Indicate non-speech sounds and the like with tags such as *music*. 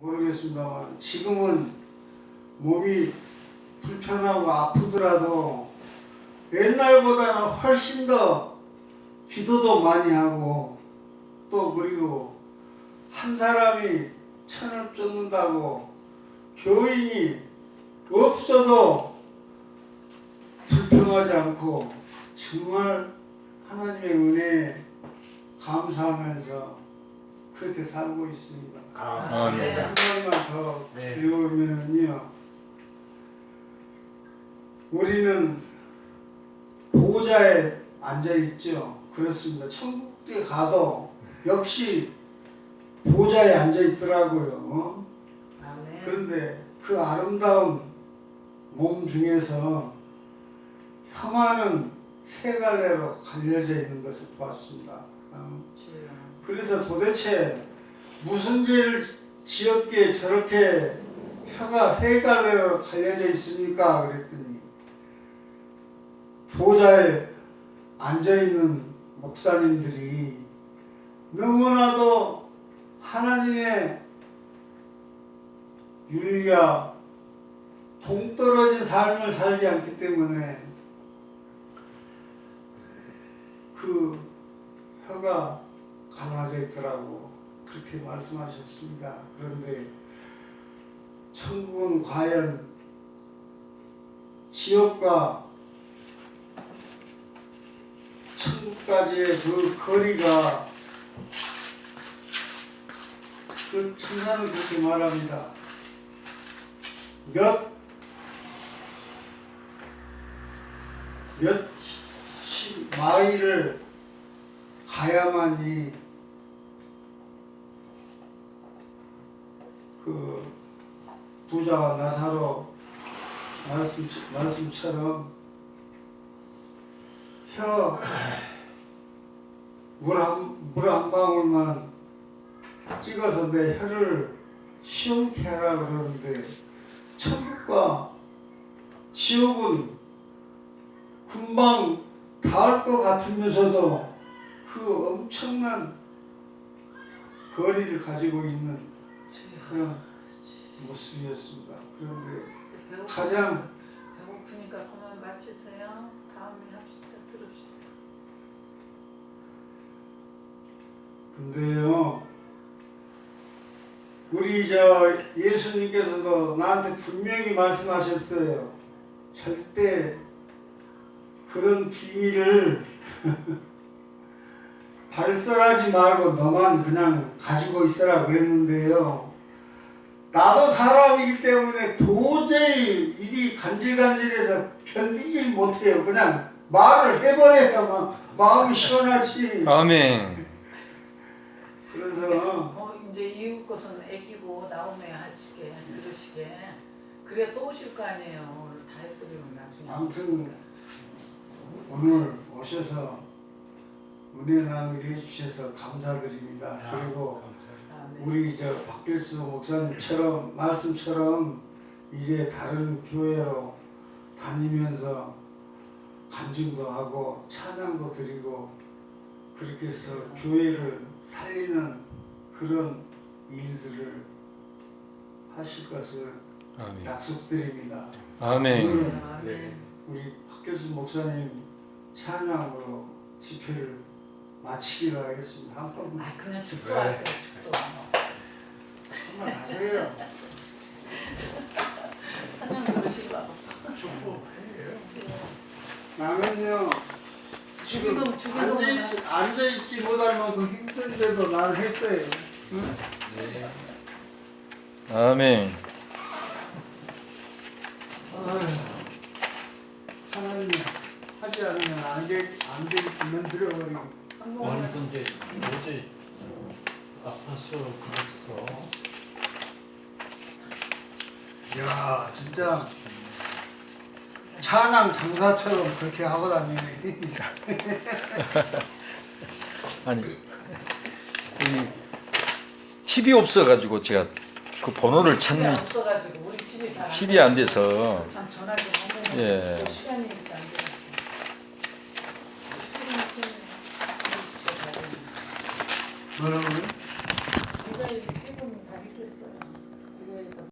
모르겠습니다만 지금은 몸이 불편하고 아프더라도 옛날보다는 훨씬 더 기도도 많이 하고 또 그리고 한 사람이 천을 쫓는다고 교인이 없어도 불평하지 않고 정말 하나님의 은혜에 감사하면서 그렇게 살고 있습니다. 아, 네. 한 가지만 더 네. 드려오면요. 우리는 보호자에 앉아 있죠. 그렇습니다. 천국에 가도 역시 보호자에 앉아 있더라고요. 어? 아멘. 그런데 그 아름다운 몸 중에서 혐오는 세 갈래로 갈려져 있는 것을 보았습니다. 어? 그래서 도대체 무슨 죄를 지었기에 저렇게 혀가 세 갈래로 갈려져 있습니까? 그랬더니 보좌에 앉아있는 목사님들이 너무나도 하나님의 윤리와 동떨어진 삶을 살지 않기 때문에 그 혀가 갈라져 있더라고 그렇게 말씀하셨습니다. 그런데 천국은 과연 지옥과 천국까지의 그 거리가 그 천사는 그렇게 말합니다. 몇, 몇 시, 마일을 가야만이 그 부자와 나사로 말씀, 말씀처럼 혀, 물 한, 물한 방울만 찍어서 내 혀를 시원케 하라 그러는데 천국과 지옥은 금방 닿을 것 같으면서도 그 엄청난 거리를 가지고 있는. 그런 모습이었습니다. 그런데 가장 배고프니까 그만 마치세요. 다음에 합시다. 들읍시다. 근데요, 우리 저 예수님께서도 나한테 분명히 말씀하셨어요. 절대 그런 비밀을 *laughs* 발설하지 말고 너만 그냥 가지고 있어라 그랬는데요. 나도 사람이기 때문에 도저히 입이 간질간질해서 견디지 못해요. 그냥 말을 해버려야만 마음이 시원하지. 아멘. 그래서 어, 이제 이웃 것은 애기고 나오면 하시게 그러시게 그래 또 오실 거 아니에요. 오늘 다 해드리면 나중에. 아무튼 오늘 오셔서 은혜 나누게 해주셔서 감사드립니다. 그리고 아멘. 우리 저 박길수 목사님처럼 말씀처럼 이제 다른 교회로 다니면서 간증도 하고 찬양도 드리고 그렇게 해서 교회를 살리는 그런 일들을 하실 것을 아멘. 약속드립니다. 아멘. 아멘. 우리 박교수 목사님 찬양으로 집회를 마치기로 하겠습니다. 한 번만 아 그냥 축도 하세요. 축도. 하세요. 나는요 지금 주기도- 주기도 앉아 있 앉아 있지 못할 만큼 힘든데도 나는 했어요. 응? 아멘. 아휴, 하나님 하지 않으면 안 되 안 되겠지만 들어버리고. 한 번만. 아니 근데 어제 아파서 그랬어. 야 진짜 찬양 장사처럼 그렇게 하고 다니네. *laughs* 아니 이 칩이 없어가지고 제가 그 번호를 집이 찾는 없어가지고 우리 집이 잘. 안 칩이 안 돼서 참 전화 좀 하면 예. 또 시간이니까 안 돼. 뭐라고요?